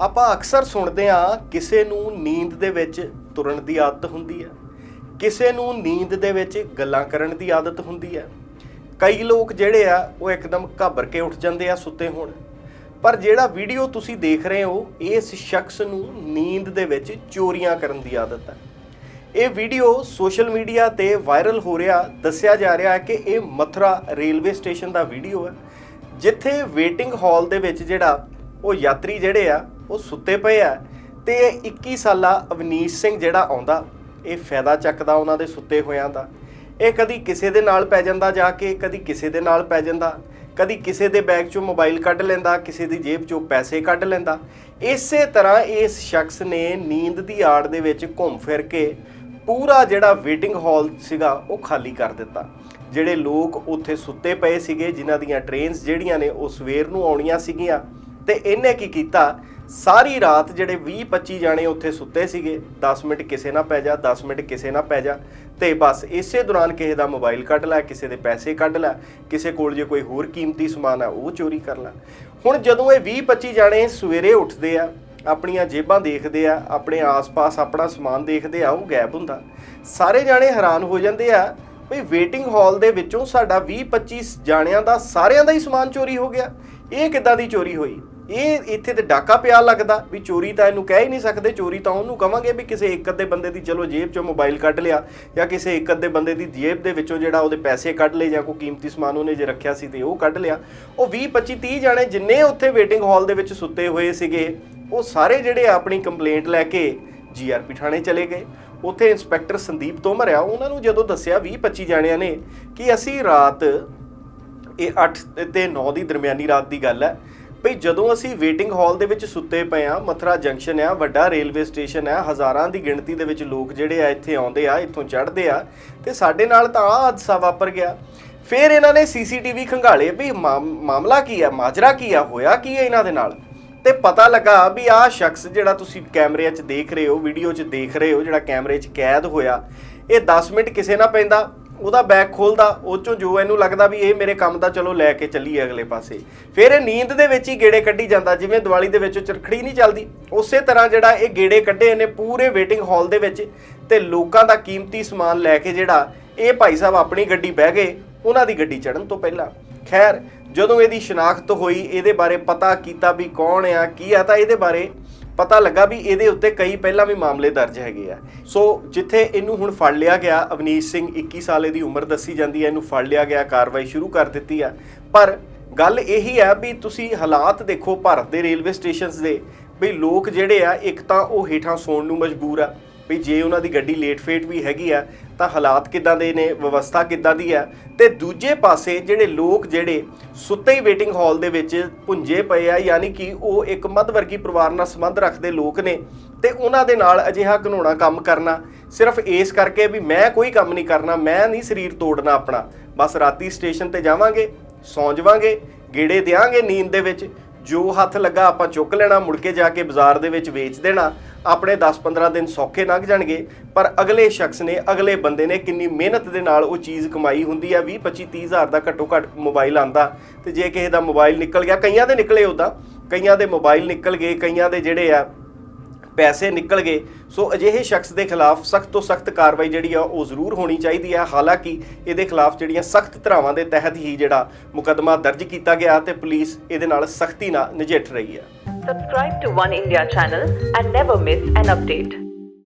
ਆਪਾਂ ਅਕਸਰ ਸੁਣਦੇ ਹਾਂ ਕਿਸੇ ਨੂੰ ਨੀਂਦ ਦੇ ਵਿੱਚ ਤੁਰਨ ਦੀ ਆਦਤ ਹੁੰਦੀ ਹੈ, ਕਿਸੇ ਨੂੰ ਨੀਂਦ ਦੇ ਵਿੱਚ ਗੱਲਾਂ ਕਰਨ ਦੀ ਆਦਤ ਹੁੰਦੀ ਹੈ। ਕਈ ਲੋਕ ਜਿਹੜੇ ਆ, ਉਹ ਇੱਕਦਮ ਘਾਬਰ ਕੇ ਉੱਠ ਜਾਂਦੇ ਆ ਸੁੱਤੇ ਹੋਣ। ਪਰ ਜਿਹੜਾ ਵੀਡੀਓ ਤੁਸੀਂ ਦੇਖ ਰਹੇ ਹੋ, ਇਸ ਸ਼ਖਸ ਨੂੰ ਨੀਂਦ ਦੇ ਵਿੱਚ ਚੋਰੀਆਂ ਕਰਨ ਦੀ ਆਦਤ ਹੈ। ਇਹ ਵੀਡੀਓ ਸੋਸ਼ਲ ਮੀਡੀਆ ਤੇ ਵਾਇਰਲ ਹੋ ਰਿਹਾ, ਦੱਸਿਆ ਜਾ ਰਿਹਾ ਹੈ ਕਿ ਇਹ ਮਥੁਰਾ ਰੇਲਵੇ ਸਟੇਸ਼ਨ ਦਾ ਵੀਡੀਓ ਹੈ, ਜਿੱਥੇ ਵੇਟਿੰਗ ਹਾਲ ਦੇ ਵਿੱਚ ਜਿਹੜਾ ਉਹ ਯਾਤਰੀ ਜਿਹੜੇ ਆ ਉਹ ਸੁੱਤੇ ਪਏ ਆ। ਤੇ ਇਹ 21 ਸਾਲਾ ਅਵਨੀਸ਼ ਸਿੰਘ ਜਿਹੜਾ ਆਉਂਦਾ, ਇਹ ਫਾਇਦਾ ਚੱਕਦਾ ਉਹਨਾਂ ਦੇ ਸੁੱਤੇ ਹੋਇਆਂ ਦਾ। ਇਹ ਕਦੀ ਕਿਸੇ ਦੇ ਨਾਲ ਪੈ ਜਾਂਦਾ ਜਾ ਕੇ, ਕਦੀ ਕਿਸੇ ਦੇ ਨਾਲ ਪੈ ਜਾਂਦਾ। ਕਦੀ ਕਿਸੇ ਦੇ ਬੈਗ ਚੋਂ ਮੋਬਾਈਲ ਕੱਢ ਲੈਂਦਾ, ਕਿਸੇ ਦੀ ਜੇਬ ਚੋਂ ਪੈਸੇ ਕੱਢ ਲੈਂਦਾ। ਇਸੇ ਤਰ੍ਹਾਂ ਇਸ ਸ਼ਖਸ ਨੇ ਨੀਂਦ ਦੀ ਆੜ ਦੇ ਵਿੱਚ ਘੁੰਮ ਫਿਰ ਕੇ ਪੂਰਾ ਜਿਹੜਾ ਵੇਟਿੰਗ ਹਾਲ ਸੀਗਾ, ਉਹ ਖਾਲੀ ਕਰ ਦਿੱਤਾ। ਜਿਹੜੇ ਲੋਕ ਉੱਥੇ ਸੁੱਤੇ ਪਏ ਸੀਗੇ, ਜਿਨ੍ਹਾਂ ਦੀਆਂ ਟ੍ਰੇਨਸ ਜਿਹੜੀਆਂ ਨੇ, ਉਹ ਸਵੇਰ ਨੂੰ ਆਉਣੀਆਂ ਸੀਗੀਆਂ। ਤੇ ਇਹਨੇ ਕੀ ਕੀਤਾ? ਸਾਰੀ ਰਾਤ ਜਿਹੜੇ 20 25 ਜਾਣੇ ਉੱਥੇ ਸੁੱਤੇ ਸੀਗੇ 10 ਮਿੰਟ ਕਿਸੇ ਨਾਲ ਪੈ ਜਾ 10 ਮਿੰਟ ਕਿਸੇ ਨਾਲ ਪੈ ਜਾ, ਤੇ ਬਸ ਇਸੇ ਦੌਰਾਨ ਕਿਸੇ ਦਾ ਮੋਬਾਈਲ ਕੱਢ ਲੈ, ਕਿਸੇ ਦੇ ਪੈਸੇ ਕੱਢ ਲੈ, ਕਿਸੇ ਕੋਲ ਜੇ ਕੋਈ ਹੋਰ ਕੀਮਤੀ ਸਮਾਨ ਆ, ਉਹ ਚੋਰੀ ਕਰ ਲੈ। ਹੁਣ ਜਦੋਂ ਇਹ 20 25 ਜਾਣੇ ਸਵੇਰੇ ਉੱਠਦੇ ਆ, ਆਪਣੀਆਂ ਜੇਬਾਂ ਦੇਖਦੇ ਆ, ਆਪਣੇ ਆਸ-ਪਾਸ ਆਪਣਾ ਸਮਾਨ ਦੇਖਦੇ ਆ, ਉਹ ਗਾਇਬ ਹੁੰਦਾ। ਸਾਰੇ ਜਾਣੇ ਹੈਰਾਨ ਹੋ ਜਾਂਦੇ ਆ ਵੀ ਵੇਟਿੰਗ ਹਾਲ ਦੇ ਵਿੱਚੋਂ ਸਾਡਾ 20 25 ਜਾਣਿਆਂ ਦਾ ਸਾਰਿਆਂ ਦਾ ਹੀ ਸਮਾਨ ਚੋਰੀ ਹੋ ਗਿਆ। ਇਹ ਕਿੱਦਾਂ ਦੀ ਚੋਰੀ ਹੋਈ? ਇਹ ਇੱਥੇ ਤੇ ਡਾਕਾ ਪਿਆ ਲੱਗਦਾ ਵੀ ਚੋਰੀ ਤਾਂ ਇਹਨੂੰ ਕਹਿ ਹੀ ਨਹੀਂ ਸਕਦੇ, ਚੋਰੀ ਤਾਂ ਉਹਨੂੰ ਕਵਾਂਗੇ ਵੀ ਕਿਸੇ ਇੱਕ ਅੱਧੇ ਬੰਦੇ ਦੀ ਚਲੋ ਜੇਬ ਚੋਂ ਮੋਬਾਈਲ ਕੱਢ ਲਿਆ ਜਾਂ ਕਿਸੇ ਇੱਕ ਅੱਧੇ ਬੰਦੇ ਦੀ ਜੇਬ ਦੇ ਵਿੱਚੋਂ ਜਿਹੜਾ ਉਹਦੇ ਪੈਸੇ ਕੱਢ ਲਏ ਜਾਂ ਕੋਈ ਕੀਮਤੀ ਸਮਾਨ ਉਹਨੇ ਜੇ ਰੱਖਿਆ ਸੀ ਤੇ ਉਹ ਕੱਢ ਲਿਆ। ਉਹ 20 25 30 ਜਾਣੇ ਜਿੰਨੇ ਉੱਥੇ ਵੇਟਿੰਗ ਹਾਲ ਦੇ ਵਿੱਚ ਸੁੱਤੇ ਹੋਏ ਸੀਗੇ, ਉਹ ਸਾਰੇ ਜਿਹੜੇ ਆਪਣੀ ਕੰਪਲੇਂਟ ਲੈ ਕੇ ਜੀਆਰਪੀ ਥਾਣੇ ਚਲੇ ਗਏ। ਉੱਥੇ ਇੰਸਪੈਕਟਰ ਸੰਦੀਪ ਤੋਮਰ ਆ ਉਹਨਾਂ ਨੂੰ ਜਦੋਂ ਦੱਸਿਆ 20 25 ਜਾਣਿਆਂ ਨੇ ਕਿ ਅਸੀਂ ਰਾਤ ਇਹ 8 ਤੇ 9 ਦੀ ਦਰਮਿਆਨੀ ਰਾਤ ਦੀ ਗੱਲ ਹੈ ਭਈ ਜਦੋਂ ਅਸੀਂ ਵੇਟਿੰਗ ਹਾਲ ਦੇ ਵਿੱਚ ਸੁੱਤੇ ਪਏ ਆ ਮਥੁਰਾ ਜੰਕਸ਼ਨ ਆ, ਵੱਡਾ ਰੇਲਵੇ ਸਟੇਸ਼ਨ ਆ, ਹਜ਼ਾਰਾਂ ਦੀ ਗਿਣਤੀ ਦੇ ਵਿੱਚ ਲੋਕ ਜਿਹੜੇ ਆ ਇੱਥੇ ਆਉਂਦੇ ਆ, ਇੱਥੋਂ ਚੜ੍ਹਦੇ ਆ ਤੇ ਸਾਡੇ ਨਾਲ ਤਾਂ ਆ ਹਾਦਸਾ ਵਾਪਰ ਗਿਆ। ਫਿਰ ਇਹਨਾਂ ਨੇ ਸੀਸੀਟੀਵੀ ਖੰਗਾਲੇ ਵੀ ਮਾਮ- ਮਾਮਲਾ ਕੀ ਆ, ਮਾਜਰਾ ਕੀ ਆ, ਹੋਇਆ ਕੀ ਹੈ ਇਹਨਾਂ ਦੇ ਨਾਲ? ਤੇ ਪਤਾ ਲੱਗਾ ਵੀ ਆਹ ਸ਼ਖਸ ਜਿਹੜਾ ਤੁਸੀਂ ਕੈਮਰੇ 'ਚ ਦੇਖ ਰਹੇ ਹੋ ਵੀਡੀਓ 'ਚ ਦੇਖ ਰਹੇ ਹੋ, ਜਿਹੜਾ ਕੈਮਰੇ 'ਚ ਕੈਦ ਹੋਇਆ, ਇਹ 10 ਮਿੰਟ ਕਿਸੇ ਨਾਲ ਪੈਂਦਾ। ਉਹਦਾ ਬੈਗ ਖੋਲਦਾ, ਉਹ ਚੋਂ ਜੋ ਇਹਨੂੰ ਲੱਗਦਾ ਵੀ ਇਹ ਮੇਰੇ ਕੰਮ ਦਾ ਚਲੋ ਲੈ ਕੇ ਚੱਲੀਏ ਅਗਲੇ ਪਾਸੇ। ਫਿਰ ਇਹ ਨੀਂਦ ਦੇ ਵਿੱਚ ਹੀ ਗੇੜੇ ਕੱਢੀ ਜਾਂਦਾ, ਜਿਵੇਂ ਦੀਵਾਲੀ ਦੇ ਵਿੱਚ ਚਰਖੜੀ ਨਹੀਂ ਚੱਲਦੀ। ਉਸੇ ਤਰ੍ਹਾਂ ਜਿਹੜਾ ਇਹ ਗੇੜੇ ਕੱਢੇ ਨੇ ਪੂਰੇ ਵੇਟਿੰਗ ਹਾਲ ਦੇ ਵਿੱਚ ਤੇ ਲੋਕਾਂ ਦਾ ਕੀਮਤੀ ਸਮਾਨ ਲੈ ਕੇ ਜਿਹੜਾ ਇਹ ਭਾਈ ਸਾਹਿਬ ਆਪਣੀ ਗੱਡੀ ਬਹਿ ਗਏ, ਉਹਨਾਂ ਦੀ ਗੱਡੀ ਚੜਨ ਤੋਂ ਪਹਿਲਾਂ। ਖੈਰ, ਜਦੋਂ ਇਹਦੀ ਸ਼ਨਾਖਤ ਹੋਈ, ਇਹਦੇ ਬਾਰੇ ਪਤਾ ਕੀਤਾ ਵੀ ਕੌਣ ਆ, ਕੀ ਆ, ਤਾਂ ਇਹਦੇ ਬਾਰੇ ਪਤਾ ਲੱਗਾ ਵੀ ਇਹਦੇ ਉੱਤੇ ਕਈ ਪਹਿਲਾਂ ਵੀ ਮਾਮਲੇ ਦਰਜ ਹੈਗੇ ਆ। ਸੋ ਜਿੱਥੇ ਇਹਨੂੰ ਹੁਣ ਫੜ ਲਿਆ ਗਿਆ, ਅਵਨੀਸ਼ ਸਿੰਘ 21 ਸਾਲ ਦੀ ਉਮਰ ਦੱਸੀ ਜਾਂਦੀ ਹੈ, ਇਹਨੂੰ ਫੜ ਲਿਆ ਗਿਆ, ਕਾਰਵਾਈ ਸ਼ੁਰੂ ਕਰ ਦਿੱਤੀ ਆ। ਪਰ ਗੱਲ ਇਹੀ ਆ ਵੀ ਤੁਸੀਂ ਹਾਲਾਤ ਦੇਖੋ ਭਾਰਤ ਦੇ ਰੇਲਵੇ ਸਟੇਸ਼ਨਸ ਦੇ, ਵੀ ਲੋਕ ਜਿਹੜੇ ਆ, ਇੱਕ ਤਾਂ ਉਹ ਹੇਠਾਂ ਸੌਣ ਨੂੰ ਮਜਬੂਰ ਆ, ਵੀ ਜੇ ਉਹਨਾਂ ਦੀ ਗੱਡੀ ਲੇਟ ਫੇਟ ਵੀ ਹੈਗੀ ਆ ਤਾਂ ਹਾਲਾਤ ਕਿੱਦਾਂ ਦੇ ਨੇ, ਵਿਵਸਥਾ ਕਿੱਦਾਂ ਦੀ ਹੈ? ਤੇ ਦੂਜੇ ਪਾਸੇ ਜਿਹੜੇ ਲੋਕ ਜਿਹੜੇ ਸੁੱਤੇ ਹੀ ਵੇਟਿੰਗ ਹਾਲ ਦੇ ਵਿੱਚ ਪੁੰਜੇ ਪਏ ਆ, ਯਾਨੀ ਕਿ ਉਹ ਇੱਕ ਮੱਧ ਵਰਗੀ ਪਰਿਵਾਰ ਨਾਲ ਸੰਬੰਧ ਰੱਖਦੇ ਲੋਕ ਨੇ, ਤੇ ਉਹਨਾਂ ਦੇ ਨਾਲ ਅਜਿਹਾ ਘਨੋਣਾ ਕੰਮ ਕਰਨਾ, ਸਿਰਫ ਇਸ ਕਰਕੇ ਵੀ ਮੈਂ ਕੋਈ ਕੰਮ ਨਹੀਂ ਕਰਨਾ, ਮੈਂ ਨਹੀਂ ਸਰੀਰ ਤੋੜਨਾ ਆਪਣਾ। ਬਸ ਰਾਤੀ ਸਟੇਸ਼ਨ ਤੇ ਜਾਵਾਂਗੇ, ਸੌਂ ਜਾਵਾਂਗੇ, ਗੇੜੇ ਦਿਆਂਗੇ ਨੀਂਦ ਦੇ ਵਿੱਚ ਜੋ ਹੱਥ ਲੱਗਾ ਆਪਾਂ ਚੁੱਕ ਲੈਣਾ, ਮੁੜ ਕੇ ਜਾ ਕੇ ਬਾਜ਼ਾਰ ਦੇ ਵਿੱਚ ਵੇਚ ਦੇਣਾ, ਆਪਣੇ 10-15 ਦਿਨ ਸੌਖੇ ਲੰਘ ਜਾਣਗੇ। ਪਰ ਅਗਲੇ ਸ਼ਖਸ ਨੇ, ਅਗਲੇ ਬੰਦੇ ਨੇ ਕਿੰਨੀ ਮਿਹਨਤ ਦੇ ਨਾਲ ਉਹ ਚੀਜ਼ ਕਮਾਈ ਹੁੰਦੀ ਆ 20-25 ਹਜ਼ਾਰ ਦਾ ਘੱਟੋ ਘੱਟ ਮੋਬਾਈਲ ਆਂਦਾ ਤੇ ਜੇ ਕਿਸੇ ਦਾ ਮੋਬਾਈਲ ਨਿਕਲ ਗਿਆ, ਕਈਆਂ ਦੇ ਨਿਕਲੇ ਉਦਾਂ ਕਈਆਂ ਦੇ ਮੋਬਾਈਲ ਨਿਕਲ ਗਏ, ਕਈਆਂ ਦੇ ਜਿਹੜੇ ਆ ਪੈਸੇ ਨਿਕਲ ਗਏ। ਸੋ ਅਜਿਹੇ ਸ਼ਖਸ ਦੇ ਖਿਲਾਫ ਸਖਤ ਤੋਂ ਸਖਤ ਕਾਰਵਾਈ ਜਿਹੜੀ ਆ, ਉਹ ਜ਼ਰੂਰ ਹੋਣੀ ਚਾਹੀਦੀ ਹੈ ਹਾਲਾਂਕਿ ਇਹਦੇ ਖਿਲਾਫ ਜਿਹੜੀਆਂ ਸਖਤ ਧਰਾਵਾਂ ਦੇ ਤਹਿਤ ਹੀ ਜਿਹੜਾ ਮੁਕੱਦਮਾ ਦਰਜ ਕੀਤਾ ਗਿਆ ਤੇ ਪੁਲਿਸ ਇਹਦੇ ਨਾਲ ਸਖਤੀ ਨਾਲ ਨਜਿੱਠ ਰਹੀ ਹੈ Subscribe to One India channel and never miss an update.